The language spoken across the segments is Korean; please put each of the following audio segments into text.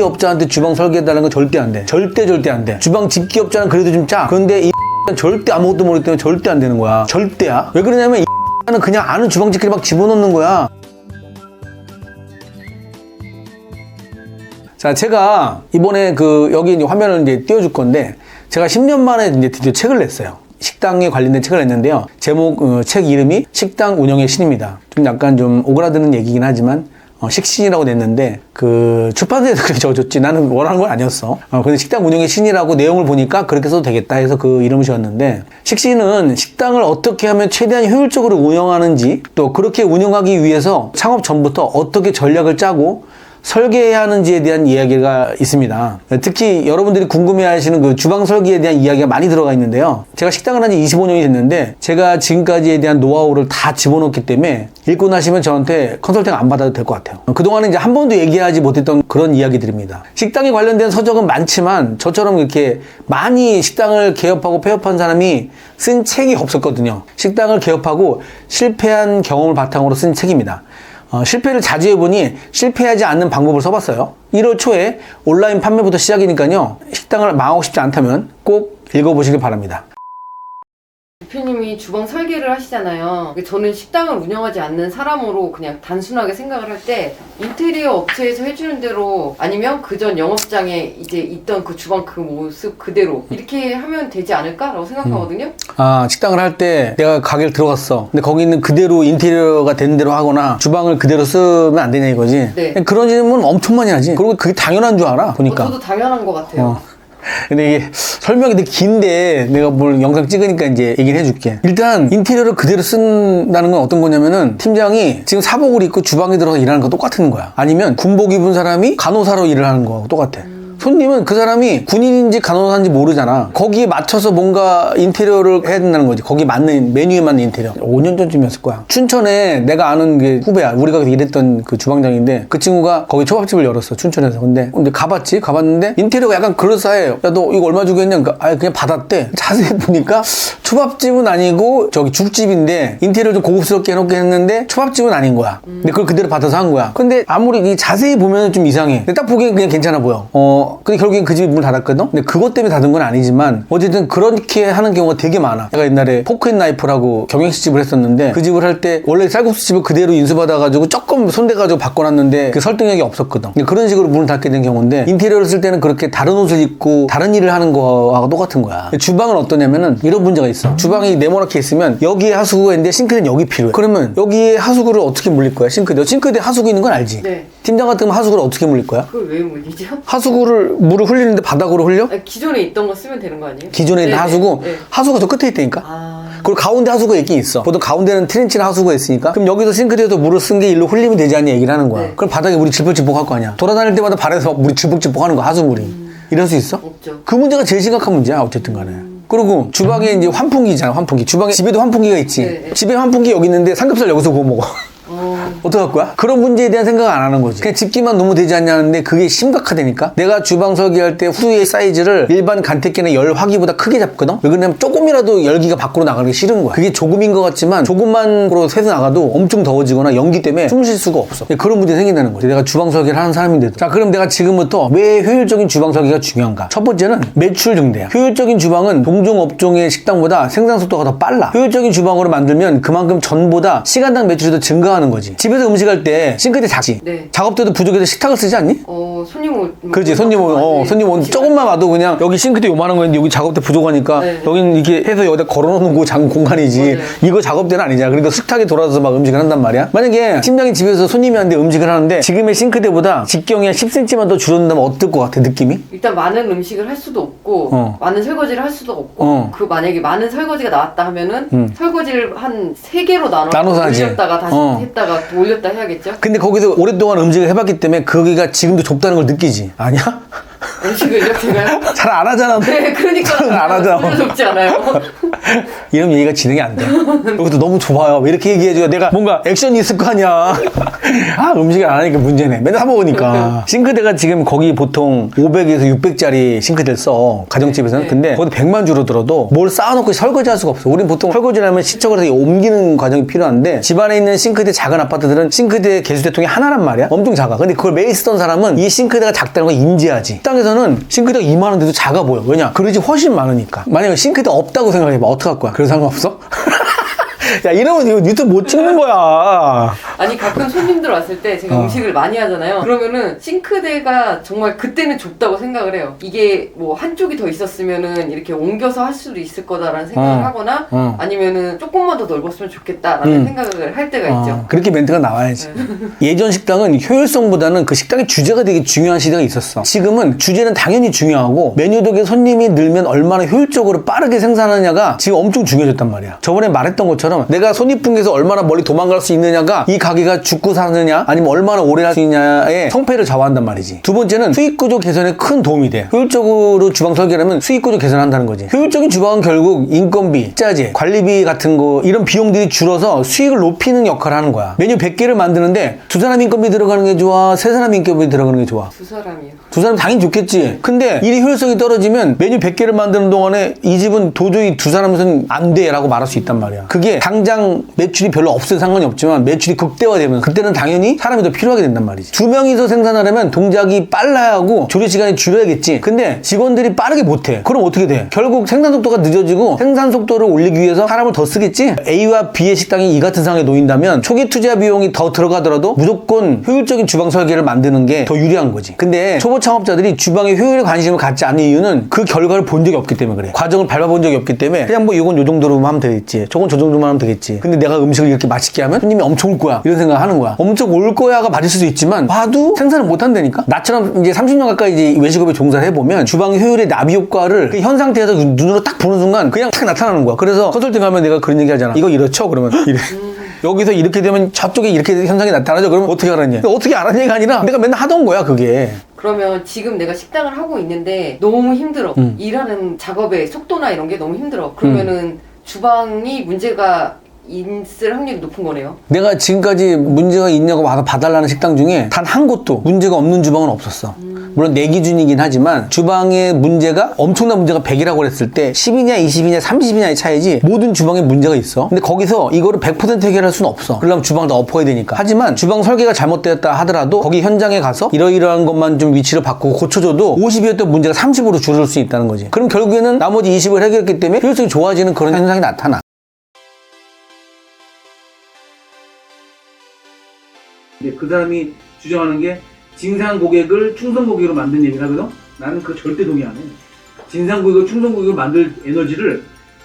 업자한테 주방 설계해달라는 건 절대 안 돼. 절대 절대 안 돼. 주방 집기 업자는 그래도 좀 짜. 그런데 이 절대 아무것도 모르기 때문에 절대 안 되는 거야. 절대야. 왜 그러냐면 이 는 그냥 아는 주방 집기를 막 집어넣는 거야. 자, 제가 이번에 그 여기 화면을 이제 띄워줄 건데 제가 10년 만에 이제 드디어 책을 냈어요. 식당에 관련된 책을 냈는데요. 제목 어, 책 이름이 식당 운영의 신입니다. 좀 약간 좀 오그라드는 얘기긴 하지만 어, 식신이라고 냈는데 그 출판사에서 그렇게 적어줬지 나는 원하는 건 아니었어. 어, 근데 식당 운영의 신이라고 내용을 보니까 그렇게 써도 되겠다 해서 그 이름을 지었는데 식신은 식당을 어떻게 하면 최대한 효율적으로 운영하는지 또 그렇게 운영하기 위해서 창업 전부터 어떻게 전략을 짜고 설계해야 하는지에 대한 이야기가 있습니다. 특히 여러분들이 궁금해하시는 그 주방 설계에 대한 이야기가 많이 들어가 있는데요. 제가 식당을 한 지 25년이 됐는데 제가 지금까지에 대한 노하우를 다 집어넣기 때문에 읽고 나시면 저한테 컨설팅 안 받아도 될 것 같아요. 그동안은 이제 한 번도 얘기하지 못했던 그런 이야기들입니다. 식당에 관련된 서적은 많지만 저처럼 이렇게 많이 식당을 개업하고 폐업한 사람이 쓴 책이 없었거든요. 식당을 개업하고 실패한 경험을 바탕으로 쓴 책입니다. 어, 실패를 자주 해보니 실패하지 않는 방법을 써봤어요. 1월 초에 온라인 판매부터 시작이니까요. 식당을 망하고 싶지 않다면 꼭 읽어보시길 바랍니다. 대표님이 주방 설계를 하시잖아요. 저는 식당을 운영하지 않는 사람으로 그냥 단순하게 생각을 할 때 인테리어 업체에서 해주는 대로 아니면 그전 영업장에 이제 있던 그 주방 그 모습 그대로 이렇게 하면 되지 않을까라고 생각하거든요. 아, 식당을 할 때 내가 가게를 들어갔어. 근데 거기 있는 그대로 인테리어가 된 대로 하거나 주방을 그대로 쓰면 안 되냐 이거지. 네. 그런 질문 엄청 많이 하지. 그리고 그게 당연한 줄 알아. 보니까. 어, 저도 당연한 것 같아요. 어. 근데 이게 설명이 되게 긴데 내가 뭘 영상 찍으니까 이제 얘기를 해줄게. 일단 인테리어를 그대로 쓴다는 건 어떤 거냐면은 팀장이 지금 사복을 입고 주방에 들어서 일하는 거 똑같은 거야. 아니면 군복 입은 사람이 간호사로 일을 하는 거하고 똑같아. 손님은 그 사람이 군인인지 간호사인지 모르잖아. 거기에 맞춰서 뭔가 인테리어를 해야 된다는 거지. 거기 맞는 메뉴에 맞는 인테리어. 5년 전쯤이었을 거야. 춘천에 내가 아는 게 후배야. 우리가 일했던 그 주방장인데 그 친구가 거기 초밥집을 열었어. 춘천에서. 근데 근데 가봤지. 가봤는데 인테리어가 약간 그럴싸해. 야 너 이거 얼마 주고 했냐? 그러니까 아예 그냥 받았대. 자세히 보니까 초밥집은 아니고 저기 죽집인데 인테리어 좀 고급스럽게 해놓게 했는데 초밥집은 아닌 거야. 근데 그걸 그대로 받아서 한 거야. 근데 아무리 이 자세히 보면 좀 이상해. 근데 딱 보기엔 그냥 괜찮아 보여. 어, 근데 결국엔 그 집이 문을 닫았거든? 근데 그것 때문에 닫은 건 아니지만 어쨌든 그렇게 하는 경우가 되게 많아. 내가 옛날에 포크앤나이프라고 경영식집을 했었는데 그 집을 할 때 원래 쌀국수집을 그대로 인수받아가지고 조금 손대가지고 바꿔놨는데 그 설득력이 없었거든. 근데 그런 식으로 문을 닫게 된 경우인데 인테리어를 쓸 때는 그렇게 다른 옷을 입고 다른 일을 하는 거하고 똑같은 거야. 주방은 어떠냐면은 이런 문제가 있어. 주방이 네모나게 있으면 여기에 하수구가 있는데 싱크대는 여기 필요해. 그러면 여기에 하수구를 어떻게 물릴 거야? 싱크대. 싱크대 하수구 있는 건 알지? 네. 팀장 같으면 하수구를 어떻게 물릴 거야? 그걸 왜 물리죠? 하수구를 물을 흘리는데 바닥으로 흘려? 아, 기존에 있던 거 쓰면 되는 거 아니에요? 기존에 있는 네, 하수구 네, 네. 하수구가 저 끝에 있다니까 아, 그리고 가운데 하수구가 있긴 있어 보통 가운데는 트렌치나 하수구가 있으니까 그럼 여기서 싱크대에서 물을 쓴 게 일로 흘리면 되지 않냐 얘기를 하는 거야 네. 그럼 바닥에 물이 질퍽질퍽 할거 아니야 돌아다닐 때마다 발에서 막 물이 질퍽질퍽 하는 거야 하수물이 이럴 수 있어? 없죠. 그 문제가 제일 심각한 문제야 어쨌든 간에 그리고 주방에 이제 환풍기잖아 환풍기 주방에 집에도 환풍기가 있지 네, 네. 집에 환풍기 여기 있는데 삼겹살 여기서 구워 먹어 어, 어떡할 거야? 그런 문제에 대한 생각을 안 하는 거지. 그냥 집기만 너무 되지 않냐는데 그게 심각하다니까? 내가 주방 설계할 때 후의 사이즈를 일반 간택기나 열 화기보다 크게 잡거든? 왜 그러냐면 조금이라도 열기가 밖으로 나가기 싫은 거야. 그게 조금인 것 같지만 조금만으로 새서 나가도 엄청 더워지거나 연기 때문에 숨 쉴 수가 없어. 그런 문제 생긴다는 거지. 내가 주방 설계를 하는 사람인데도. 자, 그럼 내가 지금부터 왜 효율적인 주방 설계가 중요한가? 첫 번째는 매출 증대야. 효율적인 주방은 동종 업종의 식당보다 생산 속도가 더 빨라. 효율적인 주방으로 만들면 그만큼 전보다 시간당 매출이 더 증가하는 거지. 집 에서 음식할 때 싱크대 작지? 네. 작업 때도 부족해서 식탁을 쓰지 않니? 어, 손님 올. 그렇지 손님 오, 어, 네. 손님 온 조금만 와도 그냥 여기 싱크대 요만한 거 있는데 여기 작업대 부족하니까 네. 여기는 이렇게 해서 여기다 걸어놓는 거장 공간이지. 이거 작업대는 아니잖아 그러니까 식탁에 돌아서 막 음식을 한단 말이야 만약에 팀장이 집에서 손님이 한데 음식을 하는데 지금의 싱크대보다 직경이 한 10cm만 더 줄어든다면 어떨 것 같아 느낌이? 일단 많은 음식을 할 수도 없고 어. 많은 설거지를 할 수도 없고 어. 그 만약에 많은 설거지가 나왔다 하면은 음. 설거지를 한 세 개로 나눠 나눠서 하지. 올렸다가 다시 어. 했다가 또 올렸다 해야겠죠? 근데 거기서 오랫동안 음식을 해봤기 때문에 거기가 지금도 좁다는 걸 느끼지 아니야? 음식을 이렇게 가요? 잘 안 하잖아 네, 그러니까 안 하잖아. 전혀 좁지 않아요. 이런 얘기가 진행이 안 돼. 여기도 너무 좋아요. 왜 이렇게 얘기해줘요? 내가 뭔가 액션이 있을 거 아니야. 아, 음식을 안 하니까 문제네. 맨날 사먹으니까. 싱크대가 지금 거기 보통 500에서 600짜리 싱크대를 써. 가정집에서는. 네. 근데 거기 100만 주로 들어도 뭘 쌓아놓고 설거지 할 수가 없어. 우린 보통 설거지를 하면 시청을 해서 옮기는 과정이 필요한데 집안에 있는 싱크대 작은 아파트들은 싱크대 개수대통이 하나란 말이야. 엄청 작아. 근데 그걸 매일 쓰던 사람은 이 싱크대가 작다는 걸 인지하지. 땅에서는 싱크대가 이만한데도 작아 보여. 왜냐? 그릇이 훨씬 많으니까. 만약에 싱크대 없다고 생각해봐. 어떡할 거야? 그래서 상관없어? 야, 이러면 이거 유튜브 못 찍는 거야. 아니 가끔 손님들 왔을 때 제가 어. 음식을 많이 하잖아요. 그러면은 싱크대가 정말 그때는 좁다고 생각을 해요. 이게 뭐 한쪽이 더 있었으면은 이렇게 옮겨서 할 수도 있을 거다라는 생각을 어. 하거나 어. 아니면은 조금만 더 넓었으면 좋겠다라는 음. 생각을 할 때가 어, 있죠. 그렇게 멘트가 나와야지. 예전 식당은 효율성보다는 그 식당의 주제가 되게 중요한 시대가 있었어. 지금은 주제는 당연히 중요하고 메뉴덕에 손님이 늘면 얼마나 효율적으로 빠르게 생산하느냐가 지금 엄청 중요해졌단 말이야. 저번에 말했던 것처럼 내가 손익분기에서 얼마나 멀리 도망갈 수 있느냐가 이 가 게가 죽고 사느냐 아니면 얼마나 오래 할 수 있냐의 성패를 좌우한단 말이지. 두 번째는 수익 구조 개선에 큰 도움이 돼. 효율적으로 주방 설계하면 수익 구조 개선한다는 거지. 효율적인 주방은 결국 인건비, 식자재, 관리비 같은 거 이런 비용들이 줄어서 수익을 높이는 역할을 하는 거야. 메뉴 100개를 만드는데 두 사람 인건비 들어가는 게 좋아, 세 사람 인건비 들어가는 게 좋아. 두 사람이요. 두 사람 당연히 좋겠지. 근데 일이 효율성이 떨어지면 메뉴 100개를 만드는 동안에 이 집은 도저히 두 사람에서는 안 돼. 라고 말할 수 있단 말이야. 그게 당장 매출이 별로 없을 상관이 없지만 매출이 극 대화되면 그때는 당연히 사람이 더 필요하게 된단 말이지. 두 명이서 생산하려면 동작이 빨라야 하고 조리 시간이 줄여야겠지. 근데 직원들이 빠르게 못해. 그럼 어떻게 돼? 결국 생산 속도가 늦어지고 생산 속도를 올리기 위해서 사람을 더 쓰겠지? A와 B의 식당이 이 같은 상황에 놓인다면 초기 투자 비용이 더 들어가더라도 무조건 효율적인 주방 설계를 만드는 게 더 유리한 거지. 근데 초보 창업자들이 주방의 효율에 관심을 갖지 않는 이유는 그 결과를 본 적이 없기 때문에 그래. 과정을 밟아본 적이 없기 때문에 그냥 뭐 이건 요 정도로만 하면 되겠지. 저건 저 정도만 하면 되겠지. 근데 내가 음식을 이렇게 맛있게 하면 손님이 엄청 올 거야. 이런 생각 하는 거야. 엄청 올 거야가 맞을 수도 있지만 봐도 생산을 못 한다니까. 나처럼 이제 30년 가까이 이제 외식업에 종사를 해보면 주방 효율의 나비 효과를 그 현 상태에서 눈으로 딱 보는 순간 그냥 탁 나타나는 거야. 그래서 컨설팅 가면 내가 그런 얘기 하잖아. 이거 이렇죠? 그러면 이래. 여기서 이렇게 되면 저쪽에 이렇게 현상이 나타나죠? 그러면 어떻게 알았냐? 어떻게 알았냐가 아니라 내가 맨날 하던 거야, 그게. 그러면 지금 내가 식당을 하고 있는데 너무 힘들어. 음. 일하는 작업의 속도나 이런 게 너무 힘들어. 그러면은 주방이 문제가 있을 확률이 높은 거네요. 내가 지금까지 문제가 있냐고 와서 봐달라는 식당 중에 단 한 곳도 문제가 없는 주방은 없었어. 물론 내 기준이긴 하지만 주방의 문제가 엄청난 문제가 100이라고 그랬을 때 10이냐 20이냐 30이냐의 차이지 모든 주방에 문제가 있어. 근데 거기서 이거를 100% 해결할 수는 없어. 그러려면 주방을 다 엎어야 되니까. 하지만 주방 설계가 잘못되었다 하더라도 거기 현장에 가서 이러이러한 것만 좀 위치를 바꾸고 고쳐줘도 50이었던 문제가 30으로 줄을 수 있다는 거지. 그럼 결국에는 나머지 20을 해결했기 때문에 효율성이 좋아지는 그런 현상이 나타나. 근데 그 사람이 주장하는 게 진상 고객을 충성 고객으로 만든 얘기를 하거든? 나는 그거 절대 동의 안 해. 진상 고객을 충성 고객으로 만들 에너지를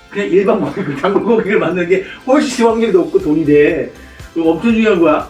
그냥 일반 고객을, 단골 고객을 만드는 게 훨씬 확률이 높고 돈이 돼. 엄청 중요한 거야.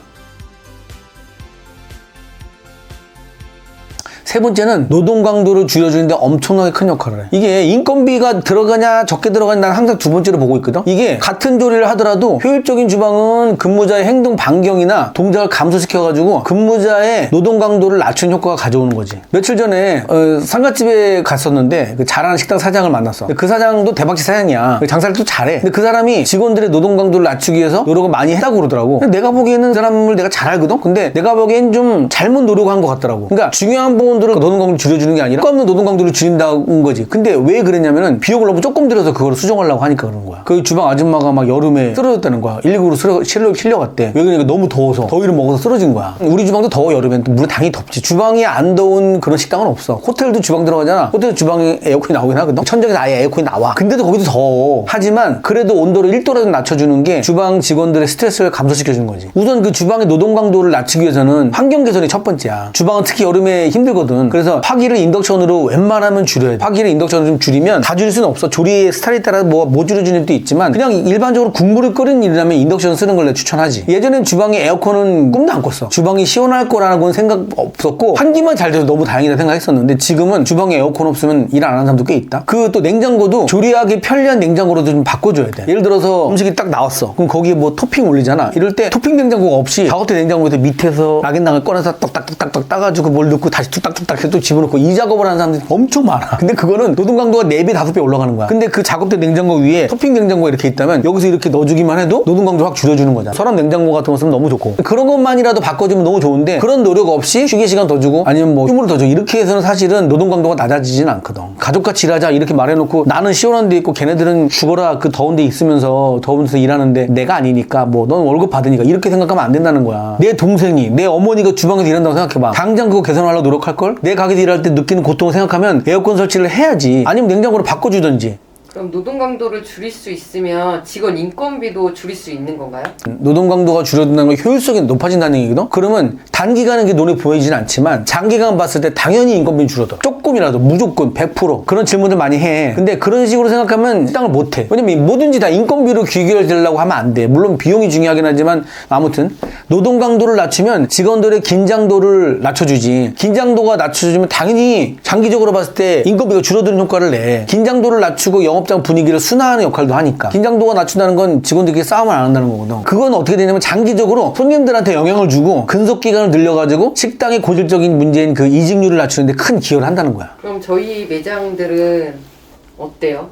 세 번째는 노동 강도를 줄여주는데 엄청나게 큰 역할을 해. 이게 인건비가 들어가냐 적게 들어가냐 난 항상 두 번째로 보고 있거든. 이게 같은 조리를 하더라도 효율적인 주방은 근무자의 행동 반경이나 동작을 감소시켜가지고 근무자의 노동 강도를 낮춘 효과가 가져오는 거지. 며칠 전에 어, 상가집에 갔었는데 그 잘하는 식당 사장을 만났어. 그 사장도 대박집 사장이야. 장사를 또 잘해. 근데 그 사람이 직원들의 노동 강도를 낮추기 위해서 노력을 많이 했다고 그러더라고. 내가 보기에는 그 사람을 내가 잘 알거든. 근데 내가 보기엔 좀 잘못 노력한 것 같더라고. 그러니까 중요한 부분 들을 노동 강도를 줄여주는 게 아니라 없는 노동 강도를 줄인다는 거지. 근데 왜 그랬냐면은 비용을 너무 조금 들여서 그걸 수정하려고 하니까 그런 거야. 그 주방 아줌마가 막 여름에 쓰러졌다는 거야. 119로 쓰러, 실려, 실려갔대. 왜 그러니까 너무 더워서 더위를 먹어서 쓰러진 거야. 우리 주방도 더워 여름엔 물론 당연히 덥지. 주방이 안 더운 그런 식당은 없어. 호텔도 주방 들어가잖아. 호텔 주방에 에어컨이 나오긴 하거든. 천장에서 아예 에어컨이 나와. 근데도 거기도 더워. 하지만 그래도 온도를 1도라도 낮춰주는 게 주방 직원들의 스트레스를 감소시켜주는 거지. 우선 그 주방의 노동 강도를 낮추기 위해서는 환경 개선이 첫 번째야. 주방은 특히 여름에 힘들거든. 그래서 파기를 인덕션으로 웬만하면 줄여야 돼. 파기를 인덕션으로 좀 줄이면 다 줄일 수는 없어. 조리의 스타일에 따라 뭐, 못 줄여주는 일도 있지만 그냥 일반적으로 국물을 끓이는 일이라면 인덕션 쓰는 걸 내가 추천하지. 예전엔 주방에 에어컨은 꿈도 안 꿨어. 주방이 시원할 거라는 생각 없었고 환기만 잘 돼서 너무 다행이다 생각했었는데 지금은 주방에 에어컨 없으면 일 안 하는 사람도 꽤 있다. 그 또 냉장고도 조리하기 편리한 냉장고로도 좀 바꿔줘야 돼. 예를 들어서 음식이 딱 나왔어. 그럼 거기에 뭐 토핑 올리잖아. 이럴 때 토핑 냉장고가 없이 가거대 냉장고에서 밑에서 락앤락을 꺼내서 떡딱떡딱떡 따가지고 뭘 넣고 다시 뚝딱 뚝딱뚝딱 해서 또 집어넣고 이 작업을 하는 사람들이 엄청 많아. 근데 그거는 노동 강도가 4배, 5배 올라가는 거야. 근데 그 작업대 냉장고 위에 토핑 냉장고가 이렇게 있다면 여기서 이렇게 넣어주기만 해도 노동 강도 확 줄여주는 거잖아. 서랍 냉장고 같은 거 쓰면 너무 좋고. 그런 것만이라도 바꿔주면 너무 좋은데 그런 노력 없이 휴게 시간 더 주고 아니면 뭐 휴무를 더 주고 이렇게 해서는 사실은 노동 강도가 낮아지진 않거든. 가족같이 일하자 이렇게 말해놓고 나는 시원한 데 있고 걔네들은 죽어라 그 더운 데 있으면서 더우면서 일하는데 내가 아니니까 뭐 넌 월급 받으니까 이렇게 생각하면 안 된다는 거야. 내 동생이 내 어머니가 주방에서 일한다고 생각해봐. 당장 그거 개선하려고 노력할 걸? 내 가게에서 일할 때 느끼는 고통을 생각하면 에어컨 설치를 해야지. 아니면 냉장고를 바꿔주든지. 그럼 노동 강도를 줄일 수 있으면 직원 인건비도 줄일 수 있는 건가요? 노동 강도가 줄어든다는 건 효율성이 높아진다는 얘기거든? 그러면 단기간은 그게 눈에 보이진 않지만 장기간 봤을 때 당연히 인건비는 줄어들어. 조금이라도 무조건 100% 그런 질문들 많이 해. 근데 그런 식으로 생각하면 시장을 못 해. 왜냐면 뭐든지 다 인건비로 귀결되려고 하면 안 돼. 물론 비용이 중요하긴 하지만 아무튼 노동 강도를 낮추면 직원들의 긴장도를 낮춰주지. 긴장도가 낮춰주면 당연히 장기적으로 봤을 때 인건비가 줄어드는 효과를 내. 긴장도를 낮추고 영업 장 분위기를 순화하는 역할도 하니까. 긴장도가 낮춘다는 건 직원들끼리 싸움을 안 한다는 거거든. 그건 어떻게 되냐면 장기적으로 손님들한테 영향을 주고 근속 기간을 늘려가지고 식당의 고질적인 문제인 그 이직률을 낮추는데 큰 기여를 한다는 거야. 그럼 저희 매장들은 어때요?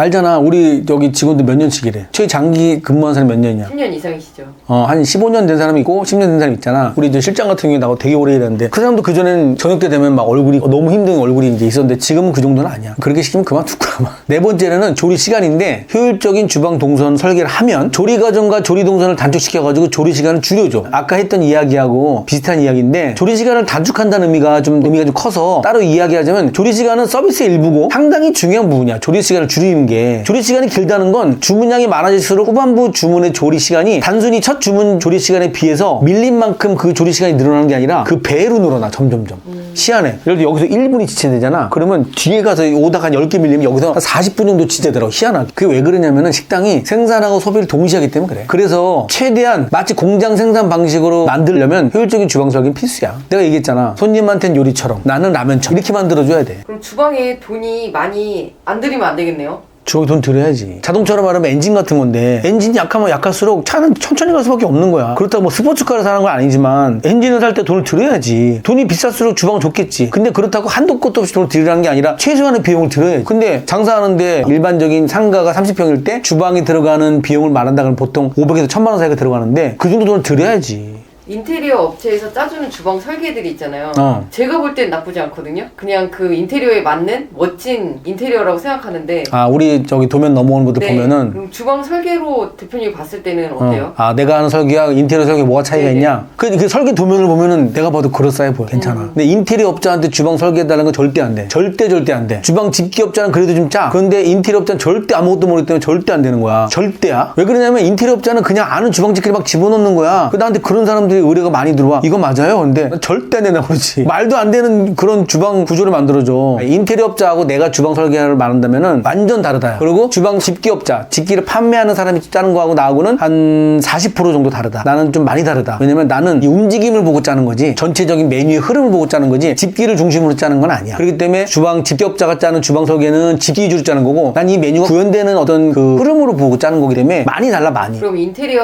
알잖아. 우리 여기 직원들 몇 년씩이래. 최장기 근무한 사람이 몇 년이야. 10년 이상이시죠? 어, 한 15년 된 사람이 있고 10년 된 사람이 있잖아. 우리 이제 실장 같은 경우에 나하고 되게 오래 일했는데 그 사람도 그전엔 저녁 때 되면 막 얼굴이 너무 힘든 얼굴이 이제 있었는데 지금은 그 정도는 아니야. 그렇게 시키면 그만둘 거야. 아마. 네 번째는 조리 시간인데 효율적인 주방 동선 설계를 하면 조리 과정과 조리 동선을 단축시켜가지고 조리 시간을 줄여줘. 아까 했던 이야기하고 비슷한 이야기인데 조리 시간을 단축한다는 의미가 좀 의미가 좀 커서 따로 이야기하자면 조리 시간은 서비스의 일부고 상당히 중요한 부분이야. 조리 시간을 줄이는 게 조리 시간이 길다는 건 주문량이 많아질수록 후반부 주문의 조리 시간이 단순히 첫 주문 조리 시간에 비해서 밀린 만큼 그 조리 시간이 늘어나는 게 아니라 그 배로 늘어나 점점점. 시간에. 예를 들어 여기서 1분이 지체되잖아. 그러면 뒤에 가서 오다가 한 10개 밀리면 여기서 한 40분 정도 지체되더라고 희한하게. 그게 왜 그러냐면은 식당이 생산하고 소비를 동시에 하기 때문에 그래. 그래서 최대한 마치 공장 생산 방식으로 만들려면 효율적인 주방 설계는 필수야. 내가 얘기했잖아. 손님한테는 요리처럼 나는 라면처럼. 이렇게 만들어줘야 돼. 그럼 주방에 돈이 많이 안 들이면 안 되겠네요? 주방에 돈 들여야지. 자동차로 말하면 엔진 같은 건데 엔진이 약하면 약할수록 차는 천천히 갈 수밖에 없는 거야. 그렇다고 뭐 스포츠카를 사는 건 아니지만 엔진을 살 때 돈을 들여야지. 돈이 비쌀수록 주방은 좋겠지. 근데 그렇다고 한도 끝도 없이 돈을 들이라는 게 아니라 최소한의 비용을 들여야지. 근데 장사하는데 일반적인 상가가 30평일 때 주방에 들어가는 비용을 말한다 그러면 보통 500에서 1000만 원 사이가 들어가는데 그 정도 돈을 들여야지. 인테리어 업체에서 짜주는 주방 설계들이 있잖아요. 어. 제가 볼 땐 나쁘지 않거든요. 그냥 그 인테리어에 맞는 멋진 인테리어라고 생각하는데. 아 우리 저기 도면 넘어오는 것도 네, 보면은 그럼 주방 설계로 대표님이 봤을 때는 어때요? 어. 아, 내가 하는 설계와 인테리어 설계 뭐가 차이가 네네. 있냐? 그, 그 설계 도면을 보면은 내가 봐도 그럴싸해 보여. 괜찮아. 근데 인테리어 업자한테 주방 설계해달라는 건 절대 안 돼. 절대 절대 안 돼. 주방 집기 업자는 그래도 좀 짜. 그런데 인테리어 업자는 절대 아무것도 모르기 때문에 절대 안 되는 거야. 절대야. 왜 그러냐면 인테리어 업자는 그냥 아는 주방 집기를 막 집어넣는 거야. 그 나한테 그런 사람들이 의뢰가 많이 들어와. 이거 맞아요? 근데 절대 안 된다고 그러지. 말도 안 되는 그런 주방 구조를 만들어줘. 인테리어 업자하고 내가 주방 설계를 말한다면은 완전 다르다. 그리고 주방 집기 업자, 집기를 판매하는 사람이 짜는 거하고 나하고는 한 40% 정도 다르다. 나는 좀 많이 다르다. 왜냐면 나는 이 움직임을 보고 짜는 거지. 전체적인 메뉴의 흐름을 보고 짜는 거지. 집기를 중심으로 짜는 건 아니야. 그렇기 때문에 주방 집기 업자가 짜는 주방 설계는 집기 위주로 짜는 거고 난 이 메뉴가 구현되는 어떤 그 흐름으로 보고 짜는 거기 때문에 많이 달라 많이. 그럼 인테리어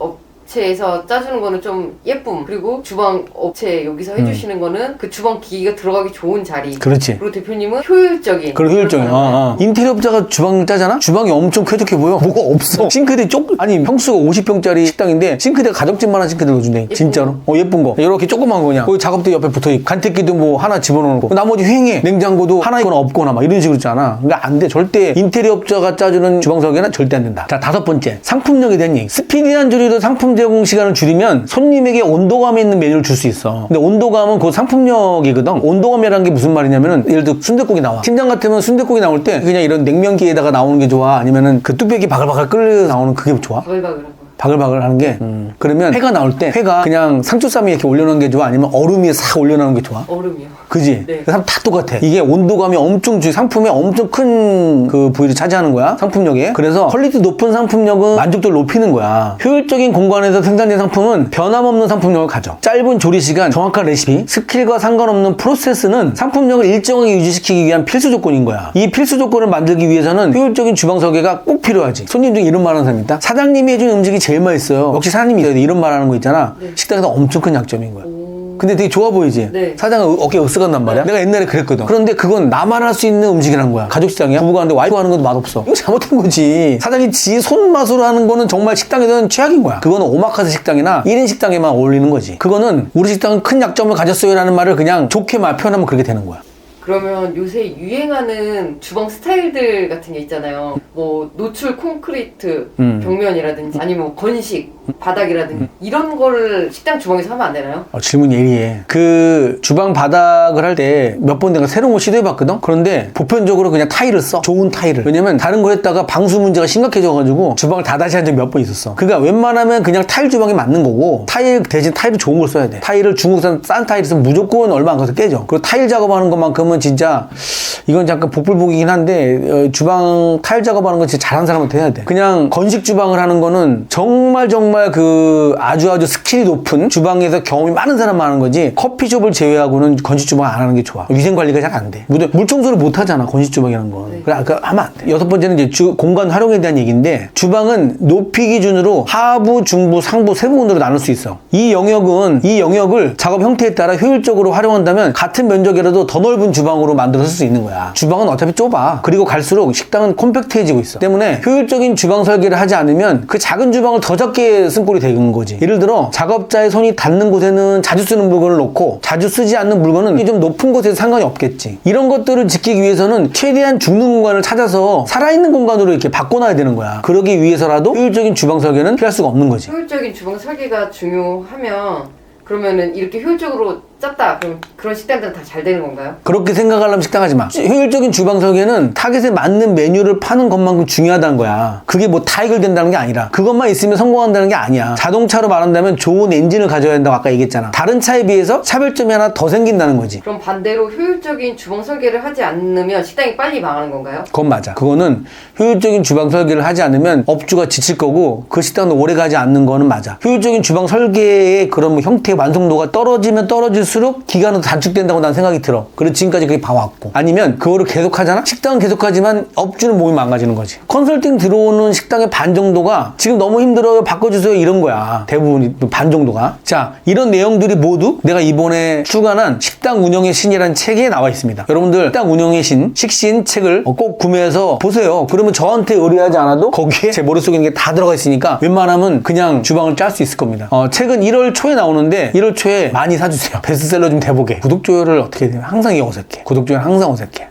업 체에서 짜주는 거는 좀 예쁨 그리고 주방 업체 여기서 해주시는 거는 그 주방 기기가 들어가기 좋은 자리 음. 그렇지. 그리고 대표님은 효율적인 그런 효율적인. 어, 어. 인테리어 업자가 주방 짜잖아? 주방이 엄청 쾌적해 보여. 뭐가 없어. 싱크대 조금, 아니, 평수가 50평짜리 식당인데, 싱크대가 가정집만한 싱크대 넣어준대. 진짜로. 어, 예쁜 거. 이렇게 조그만 거 그냥. 거기 작업대 옆에 붙어 있고, 간택기도 뭐 하나 집어넣는 거. 나머지 횡해. 냉장고도 하나 있거나 없거나 막 이런 식으로 있잖아. 그러니까 안 돼. 절대 인테리어 업자가 짜주는 주방 설계는 절대 안 된다. 자, 다섯 번째. 상품력에 대한 얘기. 스피디한 조리로 상품 제공 시간을 줄이면 손님에게 온도감이 있는 메뉴를 줄 수 있어. 근데 온도감은 그 상품력이거든. 온도감이라는 게 무슨 말이냐면은 예를 들어 순댓국이 나와. 팀장 같으면 순댓국이 나올 때 그냥 이런 냉면기에다가 나오는 게 좋아. 아니면은 그 뚝배기 바글바글 끓여 나오는 그게 좋아. 바글바글하고 바글바글 하는 게. 그러면 회가 나올 때 회가 그냥 상추쌈에 이렇게 올려놓은 게 좋아? 아니면 얼음 위에 싹 올려놓은 게 좋아? 얼음이요 그지? 네. 그 사람 다 똑같아. 이게 온도감이 엄청 주, 상품에 엄청 큰 그 부위를 차지하는 거야. 상품력에. 그래서 퀄리티 높은 상품력은 만족도를 높이는 거야. 효율적인 공간에서 생산된 상품은 변함없는 상품력을 가져. 짧은 조리 시간, 정확한 레시피, 스킬과 상관없는 프로세스는 상품력을 일정하게 유지시키기 위한 필수 조건인 거야. 이 필수 조건을 만들기 위해서는 효율적인 주방 설계가 꼭 필요하지. 손님 중에 이런 말 하는 사람 있다? 사장님이 해준 음식이 제일 맛있어요. 역시 사장님이 있어야 돼. 이런 말 하는 거 있잖아. 네. 식당에서 엄청 큰 약점인 거야. 오 근데 되게 좋아 보이지? 네. 사장은 어깨 으쓱한단 말이야? 내가 옛날에 그랬거든. 그런데 그건 나만 할 수 있는 음식이란 거야. 가족 식당이야. 부부가 하는데 와이프 하는 것도 맛없어. 이거 잘못된 거지. 사장이 지 손맛으로 하는 거는 정말 식당에서는 최악인 거야. 그거는 오마카세 식당이나 1인 식당에만 어울리는 거지. 그거는 우리 식당은 큰 약점을 가졌어요 라는 말을 그냥 좋게 말 표현하면 그렇게 되는 거야. 그러면 요새 유행하는 주방 스타일들 같은 게 있잖아요. 뭐 노출 콘크리트 음. 벽면이라든지 아니면 뭐 건식 바닥이라든지 이런 거를 식당 주방에서 하면 안 되나요? 어, 질문 예리해. 그 주방 바닥을 할 때 몇 번 내가 새로운 걸 시도해봤거든? 그런데 보편적으로 그냥 타일을 써. 좋은 타일을. 왜냐면 다른 거 했다가 방수 문제가 심각해져가지고 주방을 다 다시 한 적이 몇 번 있었어. 그러니까 웬만하면 그냥 타일 주방이 맞는 거고 타일 대신 타일을 좋은 걸 써야 돼. 타일을 중국산 싼 타일 쓰면 무조건 얼마 안 가서 깨져. 그리고 타일 작업하는 것만큼 은 진짜 이건 잠깐 복불복이긴 한데 어, 주방 타일 작업하는 건 진짜 잘하는 사람한테 해야 돼. 그냥 건식 주방을 하는 거는 정말 정말 그 아주 아주 스킬이 높은 주방에서 경험이 많은 사람만 하는 거지 커피숍을 제외하고는 건식 주방 안 하는 게 좋아. 위생 관리가 잘 안 돼. 물, 물 청소를 못 하잖아 건식 주방이라는 건. 네. 그래 그 하면 안 돼. 여섯 번째는 이제 주- 공간 활용에 대한 얘기인데 주방은 높이 기준으로 하부, 중부, 상부 세 부분으로 나눌 수 있어. 이 영역은 이 영역을 작업 형태에 따라 효율적으로 활용한다면 같은 면적이라도 더 넓은 주 방으로 만들어 쓸 수 있는 거야. 주방은 어차피 좁아. 그리고 갈수록 식당은 콤팩트해지고 있어. 때문에 효율적인 주방 설계를 하지 않으면 그 작은 주방을 더 작게 쓴 꼴이 되는 거지. 예를 들어 작업자의 손이 닿는 곳에는 자주 쓰는 물건을 놓고 자주 쓰지 않는 물건은 좀 높은 곳에서 상관이 없겠지. 이런 것들을 지키기 위해서는 최대한 죽는 공간을 찾아서 살아있는 공간으로 이렇게 바꿔놔야 되는 거야. 그러기 위해서라도 효율적인 주방 설계는 피할 수가 없는 거지. 효율적인 주방 설계가 중요하면 그러면은 이렇게 효율적으로 짰다 그럼 그런 식당들은 다 잘 되는 건가요? 그렇게 생각하려면 식당 하지 마. 효율적인 주방 설계는 타겟에 맞는 메뉴를 파는 것만큼 중요하다는 거야. 그게 뭐 다 해결된다는 게 아니라 그것만 있으면 성공한다는 게 아니야. 자동차로 말한다면 좋은 엔진을 가져야 된다고 아까 얘기했잖아. 다른 차에 비해서 차별점이 하나 더 생긴다는 거지. 그럼 반대로 효율적인 주방 설계를 하지 않으면 식당이 빨리 망하는 건가요? 그건 맞아. 그거는 효율적인 주방 설계를 하지 않으면 업주가 지칠 거고 그 식당도 오래 가지 않는 거는 맞아. 효율적인 주방 설계의 그런 뭐 형태 완성도가 떨어지면 떨어질 수록 기간은 단축된다고 난 생각이 들어. 그래서 지금까지 그게 봐왔고. 아니면 그거를 계속 하잖아? 식당은 계속 하지만 업주는 몸이 망가지는 거지. 컨설팅 들어오는 식당의 반 정도가 지금 너무 힘들어요. 바꿔주세요. 이런 거야. 대부분 반 정도가. 자, 이런 내용들이 모두 내가 이번에 출간한 식당 운영의 신이라는 책에 나와 있습니다. 여러분들 식당 운영의 신, 식신 책을 꼭 구매해서 보세요. 그러면 저한테 의뢰하지 않아도 거기에 제 머릿속에 있는 게 다 들어가 있으니까 웬만하면 그냥 주방을 짤 수 있을 겁니다. 어, 책은 1월 초에 나오는데 1월 초에 많이 사주세요. 베스트셀러 좀 돼보게. 구독, 좋아요를 어떻게 해야 되나? 항상 이 어색해. 구독, 좋아요는 항상 어색해.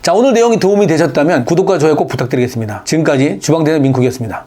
자, 오늘 내용이 도움이 되셨다면 구독과 좋아요 꼭 부탁드리겠습니다. 지금까지 주방대는 민쿡이었습니다.